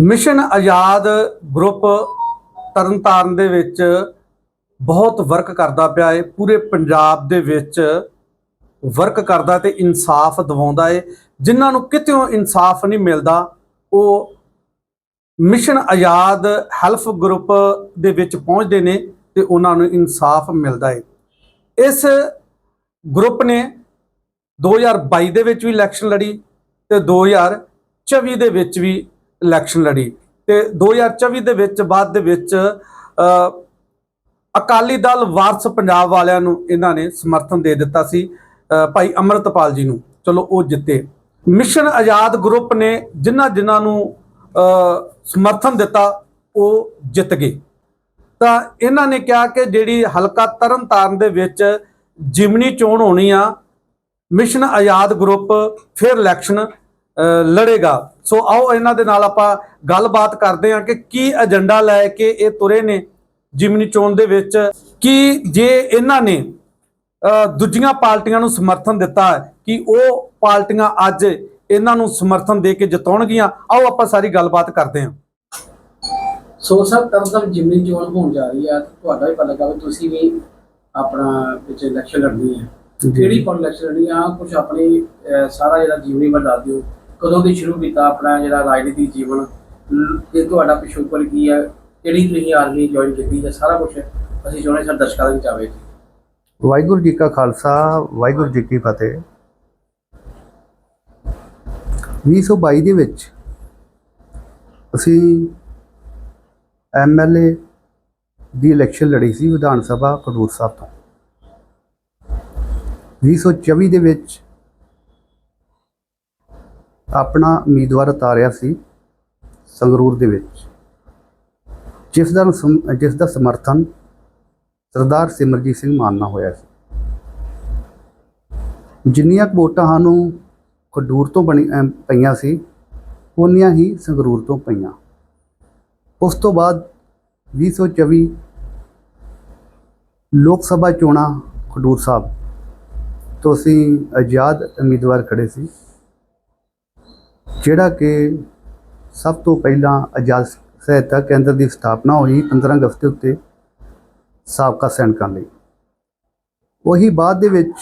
Mission Azad group Tarn Taran ਦੇ ਵਿੱਚ ਬਹੁਤ ਵਰਕ ਕਰਦਾ ਪਿਆ ਏ। ਪੂਰੇ ਪੰਜਾਬ ਦੇ ਵਿੱਚ ਵਰਕ ਕਰਦਾ ਤੇ ਇਨਸਾਫ ਦਿਵਾਉਂਦਾ ਏ। ਜਿਨ੍ਹਾਂ ਨੂੰ ਕਿਤੇੋਂ ਇਨਸਾਫ ਨਹੀਂ ਮਿਲਦਾ, ਉਹ ਮਿਸ਼ਨ ਆਜ਼ਾਦ ਹੈਲਪ ਗਰੁੱਪ ਦੇ ਵਿੱਚ ਪਹੁੰਚਦੇ ਨੇ ਤੇ ਉਹਨਾਂ ਨੂੰ ਇਨਸਾਫ ਮਿਲਦਾ ਏ। ਇਸ ਗਰੁੱਪ ਨੇ 2022 ਦੇ ਵਿੱਚ ਵੀ ਇਲੈਕਸ਼ਨ ਲੜੀ ਤੇ 2024 ਦੇ ਵਿੱਚ ਵੀ ਇਲੈਕਸ਼ਨ ਲੜੀ। ਤੇ 2024 ਦੇ ਵਿੱਚ ਬਾਅਦ ਦੇ ਵਿੱਚ ਅ, ਅਕਾਲੀ ਦਲ ਵਾਰਸ ਪੰਜਾਬ ਵਾਲਿਆਂ ਨੂੰ ਇਹਨਾਂ ਨੇ ਸਮਰਥਨ ਦੇ ਦਿੱਤਾ ਸੀ ਭਾਈ ਅਮਰਤਪਾਲ ਜੀ ਨੂੰ। ਚਲੋ ਉਹ ਜਿੱਤੇ। ਮਿਸ਼ਨ ਆਜ਼ਾਦ ਗਰੁੱਪ ਨੇ ਜਿਨ੍ਹਾਂ ਜਿਨ੍ਹਾਂ ਨੂੰ ਅ, ਸਮਰਥਨ ਦਿੱਤਾ ਉਹ ਜਿੱਤ ਗਏ। ਤਾਂ ਇਹਨਾਂ ਨੇ ਕਿਹਾ ਕਿ ਜਿਹੜੀ ਹਲਕਾ ਤਰਨਤਾਰਨ ਦੇ ਵਿੱਚ ਜਿਮਨੀ ਚੋਣ ਹੋਣੀ ਆ ਮਿਸ਼ਨ ਆਜ਼ਾਦ ਗਰੁੱਪ ਫਿਰ ਇਲੈਕਸ਼ਨ ਲੜੇਗਾ। ਸੋ ਆਓ ਇਹਨਾਂ ਦੇ ਨਾਲ ਆਪਾਂ ਗੱਲਬਾਤ ਕਰਦੇ ਹਾਂ ਕਿ ਕੀ ਏਜੰਡਾ ਲੈ ਕੇ ਇਹ ਤੁਰੇ ਨੇ ਜਿਮਨੀ ਚੋਣ ਦੇ ਵਿੱਚ ਕਿ ਜੇ ਇਹਨਾਂ ਨੇ ਦੂਜੀਆਂ ਪਾਰਟੀਆਂ ਨੂੰ ਸਮਰਥਨ ਦਿੱਤਾ ਹੈ ਕਿ ਉਹ ਪਾਰਟੀਆਂ ਅੱਜ ਇਹਨਾਂ ਨੂੰ ਸਮਰਥਨ ਦੇ ਕੇ ਜਿਤਾਉਣਗੀਆਂ। ਆਓ ਆਪਾਂ ਸਾਰੀ ਗੱਲਬਾਤ ਕਰਦੇ ਹਾਂ। ਸੋ ਸਭ ਤਰਤਮ ਜਿਮਨੀ ਚੋਣ ਹੋਣ ਜਾ ਰਹੀ ਆ ਤੁਹਾਡਾ ਵੀ ਪਤਾ ਲੱਗਾ ਤੁਸੀਂ ਵੀ ਆਪਣਾ ਵਿੱਚ ਇਲੈਕਸ਼ਨ ਲੜਨੀ ਹੈ। ਕਿਹੜੀ ਪਰ ਇਲੈਕਸ਼ਨ ਲੜਨੀ ਆ? ਕੁਝ ਆਪਣੀ ਸਾਰਾ ਜਿਹੜਾ ਜੀਵਨੀ ਦੱਸ ਦਿਓ। ਕਦੋਂ ਦੀ ਸ਼ੁਰੂ ਕੀਤਾ ਆਪਣਾ ਜਿਹੜਾ ਰਾਜਨੀਤਿਕ ਜੀਵਨ? ਲ- ਤੇ ਤੁਹਾਡਾ ਪਿਛੋਕੜ ਕੀ ਹੈ? ਕਿਹੜੀ ਤੁਸੀਂ ਆਰਮੀ ਜੁਆਇਨ ਕੀਤੀ ਜਾਂ ਸਾਰਾ ਕੁਝ ਅਸੀਂ ਚਾਹੁੰਦੇ ਸਾਡੇ ਦਰਸ਼ਕਾਂ ਦੇ ਵਿੱਚ ਆਵੇ। ਵਾਹਿਗੁਰੂ ਜੀ ਕਾ ਖਾਲਸਾ, ਵਾਹਿਗੁਰੂ ਜੀ ਕੀ ਫਤਿਹ। 2022 ਦੇ ਵਿੱਚ ਅਸੀਂ ਐਮਐਲਏ ਦੀ ਇਲੈਕਸ਼ਨ ਲੜੀ ਸੀ ਵਿਧਾਨ ਸਭਾ, ਖਡੂਰ ਸਾਹਿਬ ਤੋਂ। 2024 ਦੇ ਵਿੱਚ ਆਪਣਾ ਉਮੀਦਵਾਰ ਉਤਾਰਿਆ ਸੀ ਸੰਗਰੂਰ ਦੇ ਵਿੱਚ। ਜਿਸ ਦਾ ਸਮ- ਜਿਸ ਦਾ ਸਮਰਥਨ ਸਰਦਾਰ ਸਿਮਰਜੀਤ ਸਿੰਘ ਮਾਨ ਨਾਲ ਹੋਇਆ ਸੀ। ਜਿੰਨੀਆਂ ਵੋਟਾਂ ਸਾਨੂੰ ਖਡੂਰ ਤੋਂ ਬਣੀ ਪਈਆਂ ਸੀ ਉਨੀਆਂ ਹੀ ਸੰਗਰੂਰ ਤੋਂ ਪਈਆਂ। ਉਸ ਤੋਂ ਬਾਅਦ 2024 ਲੋਕ ਸਭਾ ਚੋਣਾਂ ਖਡੂਰ ਸਾਹਿਬ ਤੋਂ ਅਸੀਂ ਆਜ਼ਾਦ ਉਮੀਦਵਾਰ ਖੜੇ ਸੀ। ਜਿਹੜਾ ਕਿ ਸਭ ਤੋਂ ਪਹਿਲਾਂ ਆਜ਼ਾਦ ਸਹਾਇਤਾ ਕੇਂਦਰ ਦੀ ਸਥਾਪਨਾ ਹੋਈ 15 ਅਗਸਤ ਦੇ ਉੱਤੇ ਸਾਬਕਾ ਸੈਨਿਕਾਂ ਲਈ। ਉਹੀ ਬਾਅਦ ਦੇ ਵਿੱਚ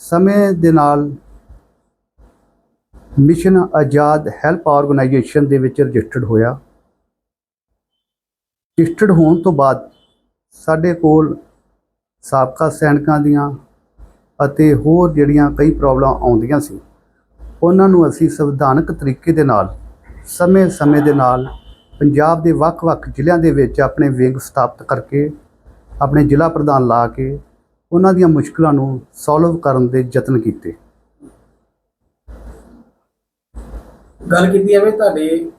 ਸਮੇਂ ਦੇ ਨਾਲ ਮਿਸ਼ਨ ਆਜ਼ਾਦ ਹੈਲਪ ਆਰਗੇਨਾਈਜੇਸ਼ਨ ਦੇ ਵਿੱਚ ਰਜਿਸਟਰਡ ਹੋਇਆ। ਰਜਿਸਟਰਡ ਹੋਣ ਤੋਂ ਬਾਅਦ ਸਾਡੇ ਕੋਲ ਸਾਬਕਾ ਸੈਨਿਕਾਂ ਦੀਆਂ ਅਤੇ ਹੋਰ ਜਿਹੜੀਆਂ ਕਈ ਪ੍ਰੋਬਲਮ ਆਉਂਦੀਆਂ ਸੀ ਉਹਨਾਂ ਨੂੰ ਅਸੀਂ ਸੰਵਿਧਾਨਕ ਤਰੀਕੇ ਦੇ ਨਾਲ ਸਮੇਂ-ਸਮੇਂ ਦੇ ਨਾਲ ਪੰਜਾਬ ਦੇ ਵੱਖ-ਵੱਖ ਜ਼ਿਲ੍ਹਿਆਂ ਦੇ ਵਿੱਚ ਆਪਣੇ ਵਿੰਗ ਸਥਾਪਿਤ ਕਰਕੇ ਆਪਣੇ ਜ਼ਿਲ੍ਹਾ ਪ੍ਰਧਾਨ ਲਾ ਕੇ ਉਹਨਾਂ ਦੀਆਂ ਮੁਸ਼ਕਲਾਂ ਨੂੰ ਸੋਲਵ ਕਰਨ ਦੇ ਯਤਨ ਕੀਤੇ। ਗੱਲ ਕੀਤੀ ਜਾਵੇ ਤੁਹਾਡੇ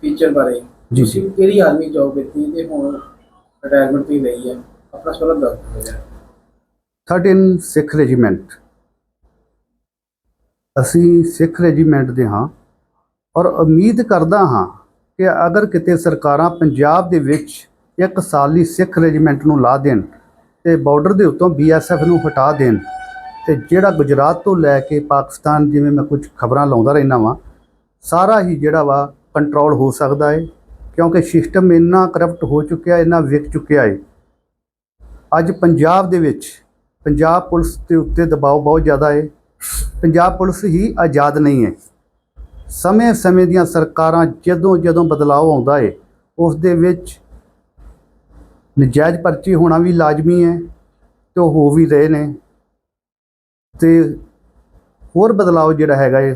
ਫੀਚਰ ਬਾਰੇ। ਜੀ। ਤੁਸੀਂ ਕਿਹੜੀ ਆਰਮੀ ਜੌਬ ਕੀਤੀ ਤੇ ਹੁਣ ਰਿਟਾਇਰਮੈਂਟ ਵੀ ਲਈ ਹੈ? ਆਪਣਾ ਸਵਾਲ ਦੱਸ ਦਿਓ। 13 ਸਿੱਖ ਰੈਜੀਮੈਂਟ ਅਸੀਂ ਸਿੱਖ ਰੈਜੀਮੈਂਟ ਦੇ ਹਾਂ ਔਰ ਉਮੀਦ ਕਰਦਾ ਹਾਂ ਕਿ ਅਗਰ ਕਿਤੇ ਸਰਕਾਰਾਂ ਪੰਜਾਬ ਦੇ ਵਿੱਚ ਇੱਕ ਸਾਲੀ ਸਿੱਖ ਰੈਜੀਮੈਂਟ ਨੂੰ ਲਾ ਦੇਣ ਤੇ ਬਾਰਡਰ ਦੇ ਉੱਤੋਂ ਬੀਐਸਐਫ ਨੂੰ ਹਟਾ ਦੇਣ ਤੇ ਜਿਹੜਾ ਗੁਜਰਾਤ ਤੋਂ ਲੈ ਕੇ ਪਾਕਿਸਤਾਨ ਜਿਵੇਂ ਮੈਂ ਕੁਝ ਖਬਰਾਂ ਲਾਉਂਦਾ ਰਹਿਣਾ ਵਾਂ, ਸਾਰਾ ਹੀ ਜਿਹੜਾ ਵਾ ਕੰਟਰੋਲ ਹੋ ਸਕਦਾ ਹੈ ਕਿਉਂਕਿ ਸਿਸਟਮ ਇੰਨਾ ਕਰਪਟ ਹੋ ਚੁੱਕਿਆ, ਇੰਨਾ ਵਿਕ ਚੁੱਕਿਆ ਹੈ ਅੱਜ ਪੰਜਾਬ ਦੇ ਵਿੱਚ ਪੰਜਾਬ ਪੁਲਿਸ ਦੇ ਉੱਤੇ ਦਬਾਅ ਬਹੁਤ ਜ਼ਿਆਦਾ ਹੈ ਪੰਜਾਬ ਪੁਲਿਸ ਹੀ ਆਜ਼ਾਦ ਨਹੀਂ ਹੈ। ਸਮੇਂ-ਸਮੇਂ ਦੀਆਂ ਸਰਕਾਰਾਂ ਜਦੋਂ ਜਦੋਂ ਬਦਲਾਅ ਆਉਂਦਾ ਹੈ ਉਸ ਦੇ ਵਿੱਚ ਨਜਾਇਜ਼ ਪਰਚੀ ਹੋਣਾ ਵੀ ਲਾਜ਼ਮੀ ਹੈ ਤੇ ਉਹ ਹੋ ਵੀ ਰਹੇ ਨੇ। ਤੇ ਹੋਰ ਬਦਲਾਅ ਜਿਹੜਾ ਹੈਗਾ ਹੈ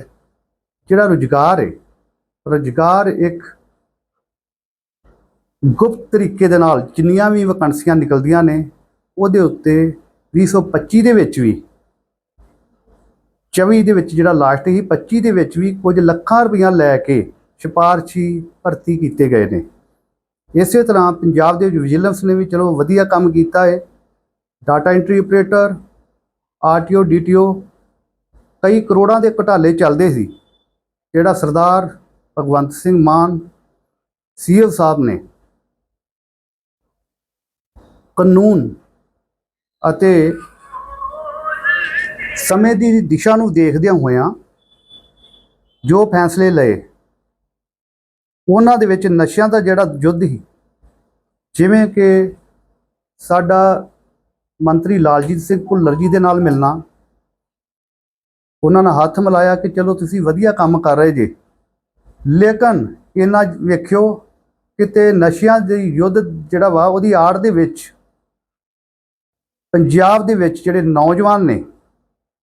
ਜਿਹੜਾ ਰੁਜ਼ਗਾਰ ਹੈ ਰੁਜ਼ਗਾਰ ਇੱਕ ਗੁਪਤ ਤਰੀਕੇ ਦੇ ਨਾਲ ਜਿੰਨੀਆਂ ਵੀ ਵੈਕੈਂਸੀਆਂ ਨਿਕਲਦੀਆਂ ਨੇ, ਉਹਦੇ ਉੱਤੇ 2025 ਦੇ ਵਿੱਚ ਵੀ 24 ਦੇ ਵਿੱਚ ਜਿਹੜਾ ਲਾਸਟ ਸੀ, 25 ਦੇ ਵਿੱਚ ਵੀ ਕੁਝ ਲੱਖਾਂ ਰੁਪਈਆ ਲੈ ਕੇ ਸਿਫਾਰਸ਼ੀ ਭਰਤੀ ਕੀਤੇ ਗਏ ਨੇ। ਇਸੇ ਤਰ੍ਹਾਂ ਪੰਜਾਬ ਦੇ ਵਿਜੀਲੈਂਸ ਨੇ ਵੀ ਚਲੋ ਵਧੀਆ ਕੰਮ ਕੀਤਾ ਹੈ data entry operator RTO DTO ਕਈ ਕਰੋੜਾਂ ਦੇ ਘੁਟਾਲੇ ਚੱਲਦੇ ਸੀ, ਜਿਹੜਾ ਸਰਦਾਰ ਭਗਵੰਤ ਸਿੰਘ ਮਾਨ ਸੀਐਮ ਸਾਹਿਬ ਨੇ। ਕਾਨੂੰਨ ਅਤੇ ਸਮੇਂ ਦੀ ਦਿਸ਼ਾ ਨੂੰ ਦੇਖਦਿਆਂ ਹੋਇਆਂ ਜੋ ਫੈਸਲੇ ਲਏ, ਉਹਨਾਂ ਦੇ ਵਿੱਚ ਨਸ਼ਿਆਂ ਦਾ ਜਿਹੜਾ ਯੁੱਧ ਸੀ, ਜਿਵੇਂ ਕਿ ਸਾਡਾ ਮੰਤਰੀ ਲਾਲਜੀਤ ਸਿੰਘ ਭੁੱਲਰ ਜੀ ਦੇ ਨਾਲ ਮਿਲਣਾ, ਉਹਨਾਂ ਨਾਲ ਹੱਥ ਮਿਲਾਇਆ ਕਿ ਚਲੋ ਤੁਸੀਂ ਵਧੀਆ ਕੰਮ ਕਰ ਰਹੇ ਜੇ, ਲੇਕਿਨ ਇਹਨਾਂ ਵੇਖਿਓ ਕਿਤੇ ਨਸ਼ਿਆਂ ਦੇ ਯੁੱਧ ਜਿਹੜਾ ਵਾ ਉਹਦੀ ਆੜ ਦੇ ਵਿੱਚ, ਪੰਜਾਬ ਦੇ ਵਿੱਚ ਜਿਹੜੇ ਨੌਜਵਾਨ ਨੇ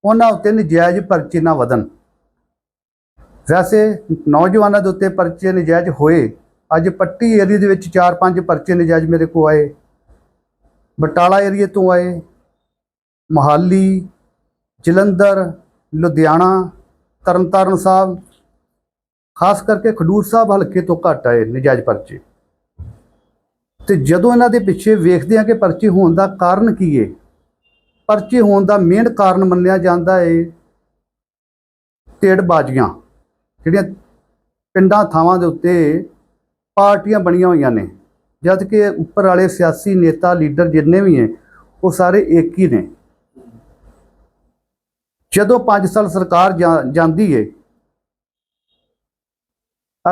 ਉਹਨਾਂ ਉੱਤੇ ਨਜਾਇਜ਼ ਪਰਚੇ ਨਾ ਵਧਣ। ਵੈਸੇ ਨੌਜਵਾਨਾਂ ਦੇ ਉੱਤੇ ਪਰਚੇ ਨਜਾਇਜ਼ ਹੋਏ। ਅੱਜ ਪੱਟੀ ਏਰੀਆ ਦੇ ਵਿੱਚ 4-5 ਪਰਚੇ ਨਜਾਇਜ਼ ਮੇਰੇ ਕੋਲ ਆਏ। ਬਟਾਲਾ ਏਰੀਏ ਤੋਂ ਆਏ। ਮੋਹਾਲੀ, ਜਲੰਧਰ, ਲੁਧਿਆਣਾ, ਤਰਨਤਾਰਨ ਸਾਹਿਬ, ਖਾਸ ਕਰਕੇ ਖਡੂਰ ਸਾਹਿਬ ਹਲਕੇ ਤੋਂ ਘੱਟ ਆਏ ਨਜਾਇਜ਼ ਪਰਚੇ। ਤੇ ਜਦੋਂ ਇਹਨਾਂ ਦੇ ਪਿੱਛੇ ਵੇਖਦੇ ਆ ਕਿ ਪਰਚੇ ਹੋਣ ਦਾ ਕਾਰਨ ਕੀ ਹੈ ਪਰਚੇ ਹੋਣ ਦਾ ਮੇਨ ਕਾਰਨ ਮੰਨਿਆ ਜਾਂਦਾ ਏ ਟੇੜਬਾਜ਼ੀਆਂ ਜਿਹੜੀਆਂ ਪਿੰਡਾਂ ਥਾਵਾਂ ਦੇ ਉੱਤੇ ਪਾਰਟੀਆਂ ਬਣੀਆਂ ਹੋਈਆਂ ਨੇ। ਜਦ ਕਿ ਉੱਪਰ ਵਾਲੇ ਸਿਆਸੀ ਨੇਤਾ, ਲੀਡਰ ਜਿੰਨੇ ਵੀ ਹੈ ਉਹ ਸਾਰੇ ਇੱਕ ਹੀ ਨੇ। ਜਦੋਂ 5 ਸਾਲ ਸਰਕਾਰ ਜਾ- ਜਾਂਦੀ ਹੈ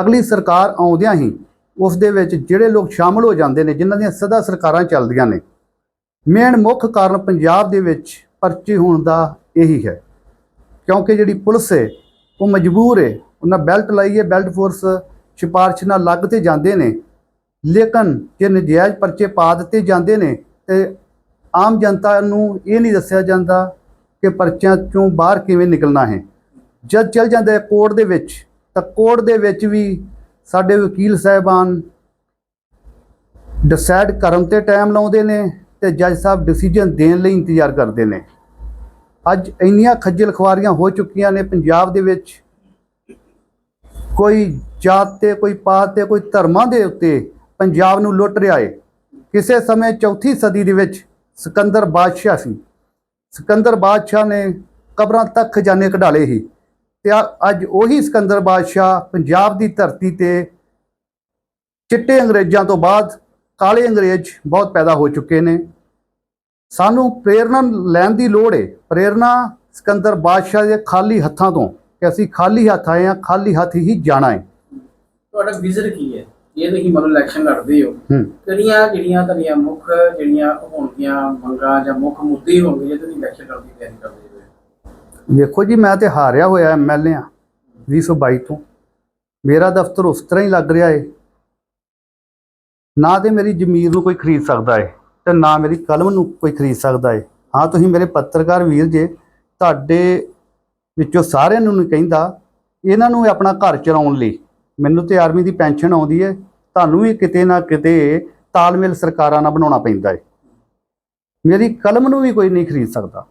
ਅਗਲੀ ਸਰਕਾਰ ਆਉਂਦਿਆਂ ਹੀ ਉਸ ਦੇ ਵਿੱਚ ਜਿਹੜੇ ਲੋਕ ਸ਼ਾਮਲ ਹੋ ਜਾਂਦੇ ਨੇ, ਜਿਨ੍ਹਾਂ ਦੀਆਂ ਸਦਾ ਸਰਕਾਰਾਂ ਚੱਲਦੀਆਂ ਨੇ ਮੇਨ ਮੁੱਖ ਕਾਰਨ ਪੰਜਾਬ ਦੇ ਵਿੱਚ ਪਰਚੇ ਹੋਣ ਦਾ ਇਹੀ ਹੈ। ਕਿਉਂਕਿ ਜਿਹੜੀ ਪੁਲਿਸ ਹੈ, ਉਹ ਮਜਬੂਰ ਹੈ। ਉਹਨਾਂ ਬੈਲਟ ਲਾਈ ਹੈ, ਬੈਲਟ ਫੋਰਸ ਸਿਫਾਰਿਸ਼ ਨਾਲ ਲੱਗ ਤੇ ਜਾਂਦੇ ਨੇ। ਲੇਕਿਨ ਜੇ ਨਜਾਇਜ਼ ਪਰਚੇ ਪਾ ਦਿੱਤੇ ਜਾਂਦੇ ਨੇ, ਤੇ ਆਮ ਜਨਤਾ ਨੂੰ ਇਹ ਨਹੀਂ ਦੱਸਿਆ ਜਾਂਦਾ ਕਿ ਪਰਚਿਆਂ ਚੋਂ ਬਾਹਰ ਕਿਵੇਂ ਨਿਕਲਣਾ ਹੈ। ਜਦ ਚਲ ਜਾਂਦਾ ਹੈ ਕੋਰਟ ਦੇ ਵਿੱਚ, ਤਾਂ ਕੋਰਟ ਦੇ ਵਿੱਚ ਵੀ ਸਾਡੇ ਵਕੀਲ ਸਾਹਿਬਾਨ ਡਿਸਾਈਡ ਕਰਨ ਤੇ ਟਾਈਮ ਲਾਉਂਦੇ ਨੇ। ਤੇ ਜੱਜ ਸਾਹਿਬ ਡਿਸੀਜਨ ਦੇਣ ਲਈ ਇੰਤਜ਼ਾਰ ਕਰਦੇ ਨੇ। ਅੱਜ ਇੰਨੀਆਂ ਖੱਜਲ ਖੁਆਰੀਆਂ ਹੋ ਚੁੱਕੀਆਂ ਨੇ ਪੰਜਾਬ ਦੇ ਵਿੱਚ। ਕੋਈ ਜਾਤ ਤੇ ਕੋਈ ਪਾਤ ਤੇ ਕੋਈ ਧਰਮਾਂ ਦੇ ਉੱਤੇ ਪੰਜਾਬ ਨੂੰ ਲੁੱਟ ਰਿਹਾ ਏ। ਕਿਸੇ ਸਮੇਂ ਚੌਥੀ ਸਦੀ ਦੇ ਵਿੱਚ ਸਿਕੰਦਰ ਬਾਦਸ਼ਾਹ ਸੀ। ਸਿਕੰਦਰ ਬਾਦਸ਼ਾਹ ਨੇ ਕਬਰਾਂ ਤੱਕ ਖਜ਼ਾਨੇ ਕਢਾਲੇ ਸੀ। ਤੇ ਅੱਜ ਉਹੀ ਸਿਕੰਦਰ ਬਾਦਸ਼ਾਹ ਪੰਜਾਬ ਦੀ ਧਰਤੀ ਤੇ ਚਿੱਟੇ ਅੰਗਰੇਜ਼ਾਂ ਤੋਂ ਬਾਅਦ ਕਾਲੇ ਅੰਗਰੇਜ਼ ਬਹੁਤ ਪੈਦਾ ਹੋ ਚੁੱਕੇ ਨੇ। ਸਾਨੂੰ ਪ੍ਰੇਰਣਾ ਲੈਣ ਦੀ ਲੋੜ ਹੈ ਪ੍ਰੇਰਣਾ ਸਿਕੰਦਰ ਬਾਦਸ਼ਾਹ ਦੇ ਖਾਲੀ ਹੱਥਾਂ ਤੋਂ ਕਿ ਅਸੀਂ ਖਾਲੀ ਹੱਥ ਆਏ ਹਾਂ ਖਾਲੀ ਹੱਥ ਹੀ ਜਾਣਾ ਹੈ ਤੁਹਾਡਾ ਵਿਜ਼ਨ ਕੀ ਹੈ ਜੇ ਤੁਸੀਂ ਮਤਲਬ ਇਲੈਕਸ਼ਨ ਲੜਦੇ ਹੋ ਕਿਹੜੀਆਂ ਜਿਹੜੀਆਂ ਤੁਹਾਡੀਆਂ ਮੁੱਖ ਜਿਹੜੀਆਂ ਹੋਣਗੀਆਂ ਮੰਗਾਂ ਜਾਂ ਮੁੱਖ ਮੁੱਦੇ ਹੋਣਗੇ ਜੇ ਤੁਸੀਂ ਇਲੈਕਸ਼ਨ ਲੜਨ ਦੀ ਤਿਆਰੀ ਕਰਦੇ ਹੋ ਵੇਖੋ ਜੀ ਮੈਂ ਤੇ ਹਾਰਿਆ ਹੋਇਆ ਐਮਐਲਏ ਆ 2022 ਤੋਂ। ਮੇਰਾ ਦਫ਼ਤਰ ਉਸ ਤਰ੍ਹਾਂ ਹੀ ਲੱਗ ਰਿਹਾ ਏ। ਨਾ ਤੇ ਮੇਰੀ ਜ਼ਮੀਰ ਨੂੰ ਕੋਈ ਖਰੀਦ ਸਕਦਾ ਏ ਤੇ ਨਾ ਮੇਰੀ ਕਲਮ ਨੂੰ ਕੋਈ ਖਰੀਦ ਸਕਦਾ ਏ। ਹਾਂ, ਤੁਸੀਂ ਮੇਰੇ ਪੱਤਰਕਾਰ ਵੀਰ ਜੇ, ਤੁਹਾਡੇ ਵਿੱਚੋਂ ਸਾਰਿਆਂ ਨੂੰ ਨਹੀਂ ਕਹਿੰਦਾ, ਇਹਨਾਂ ਨੂੰ ਆਪਣਾ ਘਰ ਚਲਾਉਣ ਲਈ। ਮੈਨੂੰ ਤੇ ਆਰਮੀ ਦੀ ਪੈਨਸ਼ਨ ਆਉਂਦੀ ਏ, ਤੁਹਾਨੂੰ ਵੀ ਕਿਤੇ ਨਾ ਕਿਤੇ ਤਾਲਮੇਲ ਸਰਕਾਰਾਂ ਨਾਲ ਬਣਾਉਣਾ ਪੈਂਦਾ ਏ। ਮੇਰੀ ਕਲਮ ਨੂੰ ਵੀ ਕੋਈ ਨਹੀਂ ਖਰੀਦ ਸਕਦਾ।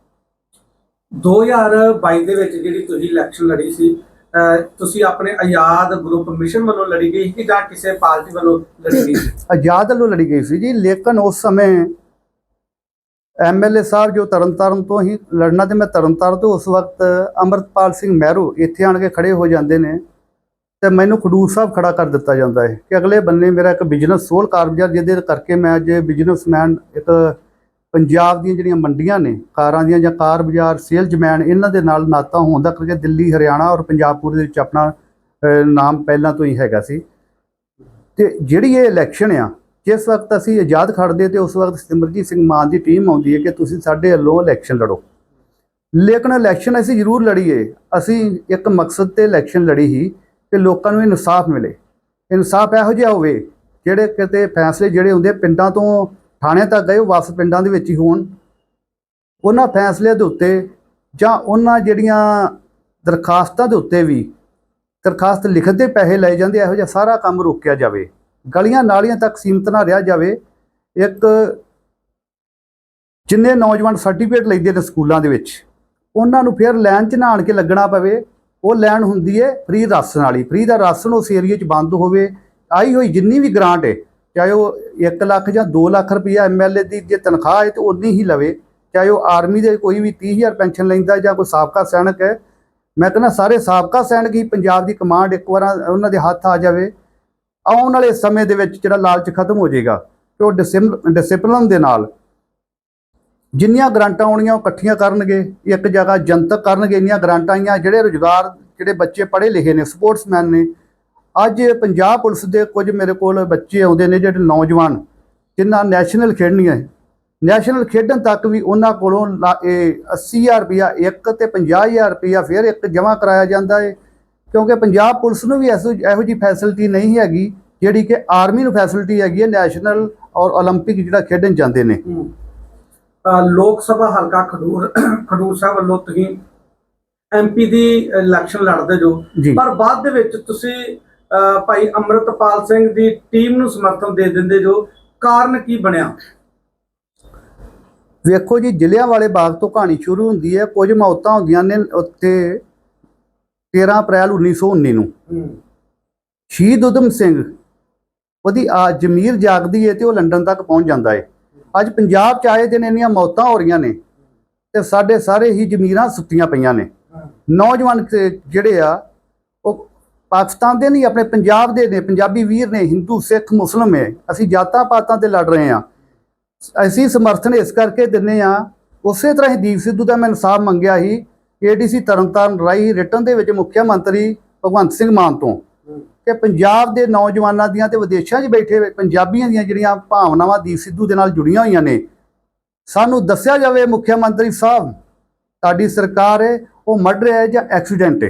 2022 ਦੇ ਵਿੱਚ ਜਿਹੜੀ ਤੁਸੀਂ ਇਲੈਕਸ਼ਨ ਲੜੀ ਸੀ ਤੁਸੀਂ ਆਪਣੇ ਆਜ਼ਾਦ ਗਰੁੱਪ ਮਿਸ਼ਨ ਵੱਲੋਂ ਲੜੀ ਗਈ ਸੀ ਜਾਂ ਕਿਸੇ ਪਾਰਟੀ ਵੱਲੋਂ ਲੜੀ ਗਈ ਆਜ਼ਾਦ ਵੱਲੋਂ ਲੜੀ ਗਈ ਸੀ ਜੀ, ਲੇਕਿਨ ਉਸ ਸਮੇਂ ਐਮਐਲਏ ਸਾਹਿਬ ਜੋ ਤਰਨਤਾਰਨ ਤੋਂ ਹੀ ਲੜਨਾ ਤੇ ਮੈਂ ਤਰਨਤਾਰਨ ਤੋਂ ਉਸ ਵਕਤ ਅੰਮ੍ਰਿਤਪਾਲ ਸਿੰਘ ਮਹਿਰੂ ਇੱਥੇ ਆਣ ਕੇ ਖੜੇ ਹੋ ਜਾਂਦੇ ਨੇ ਤੇ ਮੈਨੂੰ ਖਡੂਰ ਸਾਹਿਬ ਖੜਾ ਕਰ ਦਿੱਤਾ ਜਾਂਦਾ ਹੈ ਕਿ ਅਗਲੇ ਬੰਨੇ ਮੇਰਾ ਇੱਕ ਬਿਜ਼ਨਸ ਸੋਲ ਕਾਰਜਰ ਜਿਹਦੇ ਕਰਕੇ ਮੈਂ ਅੱਜ ਬਿਜ਼ਨਸਮੈਨ ਇੱਕ ਪੰਜਾਬ ਦੀਆਂ ਜਿਹੜੀਆਂ ਮੰਡੀਆਂ ਨੇ, ਕਾਰਾਂ ਦੀਆਂ ਜਾਂ ਕਾਰ ਬਾਜ਼ਾਰ ਸੇਲਜ਼ਮੈਨ ਇਹਨਾਂ ਦੇ ਨਾਲ ਨਾਤਾ ਹੋਣ ਦਾ ਕਰਕੇ ਦਿੱਲੀ, ਹਰਿਆਣਾ ਔਰ ਪੰਜਾਬ ਪੂਰੇ ਦੇ ਵਿੱਚ ਆਪਣਾ ਨਾਮ ਪਹਿਲਾਂ ਤੋਂ ਹੀ ਹੈਗਾ ਸੀ। ਤੇ ਜਿਹੜੀ ਇਹ ਇਲੈਕਸ਼ਨ ਆ, ਜਿਸ ਵਕਤ ਅਸੀਂ ਆਜ਼ਾਦ ਖੜਦੇ ਤੇ ਉਸ ਵਕਤ ਸਿਮਰਜੀਤ ਸਿੰਘ ਮਾਨ ਦੀ ਟੀਮ ਆਉਂਦੀ ਹੈ ਕਿ ਤੁਸੀਂ ਸਾਡੇ ਵੱਲੋਂ ਇਲੈਕਸ਼ਨ ਲੜੋ। ਲੇਕਿਨ ਇਲੈਕਸ਼ਨ ਅਸੀਂ ਜ਼ਰੂਰ ਲੜੀਏ। ਅਸੀਂ ਇੱਕ ਮਕਸਦ ਤੇ ਇਲੈਕਸ਼ਨ ਲੜੀ ਸੀ ਕਿ ਲੋਕਾਂ ਨੂੰ ਇਨਸਾਫ ਮਿਲੇ। ਇਨਸਾਫ ਇਹੋ ਜਿਹਾ ਹੋਵੇ, ਜਿਹੜੇ ਕਿਤੇ ਫੈਸਲੇ ਜਿਹੜੇ ਹੁੰਦੇ ਪਿੰਡਾਂ ਤੋਂ ਥਾਣੇ ਤੱਕ ਗਏ, ਉਹ ਵਾਪਸ ਪਿੰਡਾਂ ਦੇ ਵਿੱਚ ਹੀ ਹੋਣ। ਉਹਨਾਂ ਫੈਸਲਿਆਂ ਦੇ ਉੱਤੇ ਜਾਂ ਉਹਨਾਂ ਜਿਹੜੀਆਂ ਦਰਖਾਸਤਾਂ ਦੇ ਉੱਤੇ ਵੀ ਦਰਖਾਸਤ ਲਿਖਤ ਦੇ ਪੈਸੇ ਲਏ ਜਾਂਦੇ, ਇਹੋ ਜਿਹਾ ਸਾਰਾ ਕੰਮ ਰੋਕਿਆ ਜਾਵੇ। ਗਲੀਆਂ ਨਾਲੀਆਂ ਤੱਕ ਸੀਮਤ ਨਾ ਰਿਹਾ ਜਾਵੇ। ਇੱਕ ਜਿੰਨੇ ਨੌਜਵਾਨ ਸਰਟੀਫਿਕੇਟ ਲੈਂਦੇ ਨੇ ਸਕੂਲਾਂ ਦੇ ਵਿੱਚ, ਉਹਨਾਂ ਨੂੰ ਫਿਰ ਲਾਈਨ 'ਚ ਨਾ ਕੇ ਲੱਗਣਾ ਪਵੇ। ਉਹ ਲਾਈਨ ਹੁੰਦੀ ਹੈ ਫ੍ਰੀ ਰਾਸ਼ਨ ਵਾਲੀ। ਫ੍ਰੀ ਦਾ ਰਾਸ਼ਨ ਉਸ ਏਰੀਆ 'ਚ ਬੰਦ ਹੋਵੇ। ਆਈ ਹੋਈ ਜਿੰਨੀ ਵੀ ਗ੍ਰਾਂਟ ਹੈ ਚਾਹੇ ਉਹ 1 ਲੱਖ ਜਾਂ 2 ਲੱਖ ਰੁਪਈਆ ਐਮਐਲਏ ਦੀ ਜੇ ਤਨਖਾਹ ਹੈ ਤੇ ਉਨੀ ਹੀ ਲਵੇ, ਚਾਹੇ ਉਹ ਆਰਮੀ ਦੇ ਕੋਈ ਵੀ 30000 ਪੈਨਸ਼ਨ ਲੈਂਦਾ ਜਾਂ ਕੋਈ ਸਾਬਕਾ ਸੈਨਿਕ ਹੈ, ਮੈਂ ਕਹਿੰਦਾ ਸਾਰੇ ਸਾਬਕਾ ਸੈਨਿਕ ਹੀ ਪੰਜਾਬ ਦੀ ਕਮਾਂਡ ਇੱਕ ਵਾਰ ਉਹਨਾਂ ਦੇ ਹੱਥ ਆ ਜਾਵੇ, ਆਉਣ ਵਾਲੇ ਸਮੇਂ ਦੇ ਵਿੱਚ ਜਿਹੜਾ ਲਾਲਚ ਖਤਮ ਹੋ ਜਾਏਗਾ ਤੇ ਉਹ ਡਿਸਿਪਲ- ਡਿਸਪਲਿਨ ਦੇ ਨਾਲ ਜਿੰਨੀਆਂ ਗ੍ਰਾਂਟਾਂ ਆਉਣੀਆਂ ਉਹ ਇਕੱਠੀਆਂ ਕਰਨਗੇ, ਇੱਕ ਜਗ੍ਹਾ ਜਨਤਕ ਕਰਨਗੇ, ਇੰਨੀਆਂ ਗ੍ਰਾਂਟਾਂ ਆਈਆਂ ਜਿਹੜੇ ਰੁਜ਼ਗਾਰ, ਜਿਹੜੇ ਬੱਚੇ ਪੜ੍ਹੇ ਲਿਖੇ ਨੇ ਸਪੋਰਟਸਮੈਨ ਨੇ ਅੱਜ ਪੰਜਾਬ ਪੁਲਿਸ ਦੇ ਕੁਝ ਮੇਰੇ ਕੋਲ ਬੱਚੇ ਆਉਂਦੇ ਨੇ ਜਿਹੜੇ ਨੌਜਵਾਨ ਜਿਨ੍ਹਾਂ ਨੈਸ਼ਨਲ ਖੇਡਣੀ ਹੈ ਨੈਸ਼ਨਲ ਖੇਡਣ ਤੱਕ ਵੀ ਉਹਨਾਂ ਕੋਲੋਂ ਲਾ- ਇਹ 80000 ਰੁਪਇਆ ਇੱਕ ਤੇ 50000 ਰੁਪਇਆ ਫਿਰ ਇੱਕ ਜਮ੍ਹਾਂ ਕਰਾਇਆ ਜਾਂਦਾ ਹੈ ਕਿਉਂਕਿ ਪੰਜਾਬ ਪੁਲਿਸ ਨੂੰ ਵੀ ਐਸੋ ਇਹੋ ਜੀ ਫੈਸਿਲਿਟੀ ਨਹੀਂ ਹੈਗੀ ਜਿਹੜੀ ਕਿ ਆਰਮੀ ਨੂੰ ਫੈਸਿਲਿਟੀ ਹੈਗੀ ਹੈ ਨੈਸ਼ਨਲ ਔਰ 올림픽 ਜਿਹੜਾ ਖੇਡਣ ਜਾਂਦੇ ਨੇ ਅ, ਲੋਕ ਸਭਾ ਹਲਕਾ ਖਡੂਰ ਖਡੂਰ ਸਾਹਿਬ ਵੱਲੋਂ ਤੁਸੀਂ ਐਮਪੀ ਦੀ ਇਲੈਕਸ਼ਨ ਲੜਦੇ ਜੋ ਜੀ ਪਰ ਬਾਅਦ ਦੇ ਵਿੱਚ ਤੁਸੀਂ ਅ, ਭਾਈ ਅਮਰਤਪਾਲ ਸਿੰਘ ਦੀ ਟੀਮ ਨੂੰ ਸਮਰਥਨ ਦੇ ਦਿੰਦੇ ਜੋ ਕਾਰਨ ਕੀ ਬਣਿਆ? ਵੇਖੋ ਜੀ ਜ਼ਿਲ੍ਹਿਆਂ ਵਾਲੇ ਬਾਗ ਤੋਂ ਕਹਾਣੀ ਸ਼ੁਰੂ ਹੁੰਦੀ ਹੈ। ਕੁਝ ਮੌਤਾਂ ਹੁੰਦੀਆਂ ਨੇ ਉੱਤੇ 13 ਅਪ੍ਰੈਲ 1919 ਨੂੰ। ਸ਼ਹੀਦ ਉਦਮ ਸਿੰਘ ਉਹਦੀ ਆ ਜ਼ਮੀਰ ਜਾਗਦੀ ਹੈ ਤੇ ਉਹ ਲੰਡਨ ਤੱਕ ਪਹੁੰਚ ਜਾਂਦਾ ਹੈ ਅੱਜ ਪੰਜਾਬ ਚ ਆਏ ਦਿਨ ਇੰਨੀਆਂ ਮੌਤਾਂ ਹੋ ਰਹੀਆਂ ਨੇ ਤੇ ਸਾਡੇ ਸਾਰੇ ਹੀ ਜ਼ਮੀਰਾਂ ਸੁੱਤੀਆਂ ਪਈਆਂ ਨੇ। ਨੌਜਵਾਨ ਜਿਹੜੇ ਆ ਪਾਕਿਸਤਾਨ ਦੇ ਨਹੀਂ, ਆਪਣੇ ਪੰਜਾਬ ਦੇ ਨੇ, ਪੰਜਾਬੀ ਵੀਰ ਨੇ, ਹਿੰਦੂ, ਸਿੱਖ, ਮੁਸਲਮ ਹੈ ਅਸੀਂ ਜਾਤਾਂ ਪਾਤਾਂ ਤੇ ਲੜ ਰਹੇ ਹਾਂ। ਅਸੀਂ ਸਮਰਥਨ ਇਸ ਕਰਕੇ ਦਿੰਨੇ ਆ ਉਸੇ ਤਰ੍ਹਾਂ ਹੀ ਦੀਪ ਸਿੱਧੂ ਦਾ ਮੈਂ ਇਨਸਾਫ ਮੰਗਿਆ ਸੀ, ਏਡੀਸੀ ਤਰਨਤਾਰਨ ਰਾਈ ਰਿਟਰਨ ਦੇ ਵਿੱਚ ਮੁੱਖ ਮੰਤਰੀ ਭਗਵੰਤ ਸਿੰਘ ਮਾਨ ਤੋਂ, ਕਿ ਪੰਜਾਬ ਦੇ ਨੌਜਵਾਨਾਂ ਦੀਆਂ ਤੇ ਵਿਦੇਸ਼ਾਂ 'ਚ ਬੈਠੇ ਪੰਜਾਬੀਆਂ ਦੀਆਂ ਜਿਹੜੀਆਂ ਭਾਵਨਾਵਾਂ ਦੀਪ ਸਿੱਧੂ ਦੇ ਨਾਲ ਜੁੜੀਆਂ ਹੋਈਆਂ ਨੇ, ਸਾਨੂੰ ਦੱਸਿਆ ਜਾਵੇ ਮੁੱਖ ਮੰਤਰੀ ਸਾਹਿਬ, ਤੁਹਾਡੀ ਸਰਕਾਰ ਹੈ, ਉਹ ਮਰਡਰ ਹੈ ਜਾਂ ਐਕਸੀਡੈਂਟ ਹੈ?